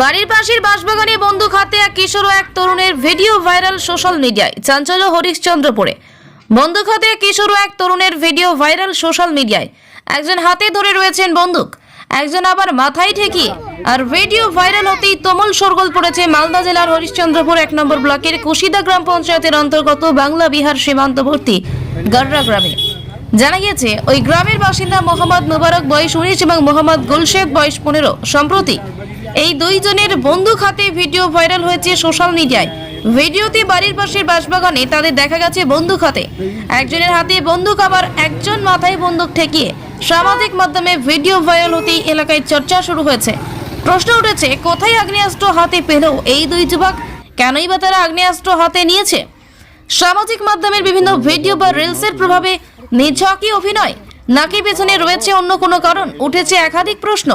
বাড়ির পাশের বাঁশবাগানে বন্দুক হাতে এক কিশোর ও এক তরুণের ভিডিও ভাইরাল সোশ্যাল মিডিয়ায়। চাঞ্চল্য হরিশ্চন্দ্রপুরে। বন্দুক হাতে এক কিশোর ও এক তরুণের ভিডিও ভাইরাল সোশ্যাল মিডিয়ায়। একজন হাতে ধরে রয়েছেন বন্দুক। একজন আবার মাথায় ঠেকিয়ে। আর ভিডিও ভাইরাল হতেই তুমুল সরগোল পড়েছে মালদা জেলার হরিশ্চন্দ্রপুর এক নম্বর ব্লকের কুশিদা গ্রাম পঞ্চায়েতের অন্তর্গত বাংলা বিহার সীমান্তবর্তী গাররা গ্রামে। জানা গিয়েছে, ওই গ্রামের বাসিন্দা মোহাম্মদ মুবারক, বয়স উনিশ এবং মোহাম্মদ গুলশেদ, বয়স পনেরো। সম্প্রতি এই দুইজনের বন্দুক হাতে ভিডিও ভাইরাল হয়েছে সোশ্যাল মিডিয়ায়। ভিডিওতে বাড়ির পাশের বাসবাগানে তাদের দেখা গেছে বন্দুক হাতে। একজনের হাতে বন্দুক, আবার একজন মাথায় বন্দুক ঠেকিয়ে সামাজিক মাধ্যমে ভিডিও ভাইরাল হতেই এলাকায় চর্চা শুরু হয়েছে। প্রশ্ন উঠেছে, কোথায় আগ্নেয়াস্ত্র হাতে পেল এই দুই যুবক কেনই বা তারা আগ্নেয়াস্ত্র হাতে নিয়েছে? সামাজিক মাধ্যমের বিভিন্ন ভিডিও বা রিলসের প্রভাবে নিছকই অভিনয়? নাকি পেছনে রয়েছে অন্য কোনো কারণ? উঠেছে একাধিক প্রশ্ন।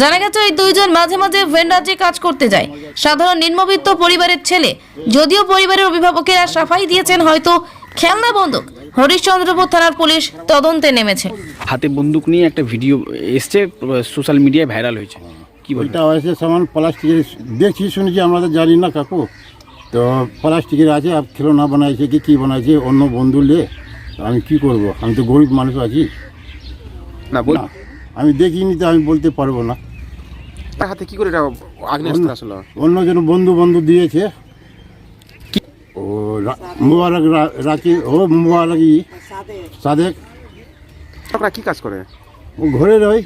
জানা গেছে ওই দুইজন মাঝে মাঝে ভেন রাজ্যে কাজ করতে যায়। সাধারণ নিম্নবিত্ত পরিবারের ছেলে। যদিও পরিবারের অভিভাবকেরা সাফাই দিয়েছেন হয়তো খেলনা বন্দুক হরিশ্চন্দ্রপুর থানার পুলিশ তদন্তে নেমেছে। হাতে বন্দুক নিয়ে একটা ভিডিও এসছে সোশ্যাল মিডিয়ায় ভাইরাল হয়েছে। কি বলতে হয়েছে সামান প্লাস্টিকের দেখছি শুনেছি আমরা তো জানি না কাকু। তো প্লাস্টিকের আছে আর খেলনা বানাইছে কি কী বানাইছে অন্য বন্ধু লে আমি কি করব? আমি তো গরিব মানুষ আছি। না বল আমি দেখিনি তো আমি বলতে পারব না। তার হাতে কি করে এটা আগ্নেয়াস্ত্র আসলো? অন্যজন বন্ধু বন্ধু দিয়েছে। ও মুবারক রা- রাকি ও মুবারক ই সাদেক। আপনারা কি কাজ করে? ও ঘরে রই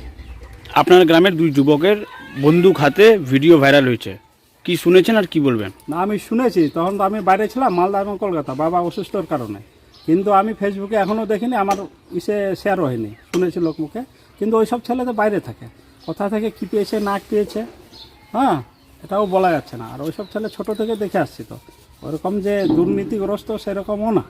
আপনার গ্রামের দুই যুবকের বন্দুক হাতে ভিডিও ভাইরাল হয়েছে। কি শুনেছেন আর কি বলবেন? না আমি শুনেছি। তখন তো আমি বাইরে ছিলাম মালদা এবং কলকাতা। বাবা অসুস্থর কারণে। কিন্তু আমি ফেসবুকে এখনও দেখিনি আমার ইসে শেয়ারও হয়নি। শুনেছি লোক মুখে। কিন্তু ওই সব ছেলে তো বাইরে থাকে। কোথা থেকে কী পেয়েছে না পেয়েছে হ্যাঁ? এটাও বলা যাচ্ছে না। আর ওইসব ছেলে ছোট থেকে দেখে আসছি তো। ওরকম যে দুর্নীতিগ্রস্ত সেরকমও না।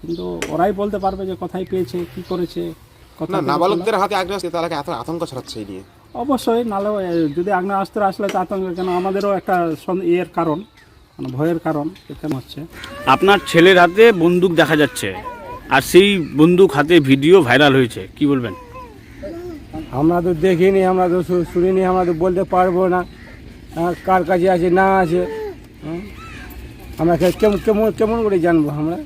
কিন্তু ওরাই বলতে পারবে যে কোথায় পেয়েছে কি করেছে কোথা না থেকে নাবালকদের হাতে আগ্নেয়াস্ত্র এত আতঙ্ক ছড়াচ্ছে এই নিয়ে? অবশ্যই নাহলে যদি আগ্নেয়াস্ত্র আসলে তো আতঙ্ক কেন আমাদেরও একটা ইয়ের কারণ মানে ভয়ের কারণ এখানে হচ্ছে? আপনার ছেলের হাতে বন্দুক দেখা যাচ্ছে। আর সেই বন্দুক হাতে ভিডিও ভাইরাল হয়েছে। কি বলবেন? আমরা তো দেখিনি, আমরা তো শুনিনি, আমরা তো বলতে পারব না কার কাছে আছে, না আছে? আমরা কেমন কেমন কেমন করে জানব আমরা?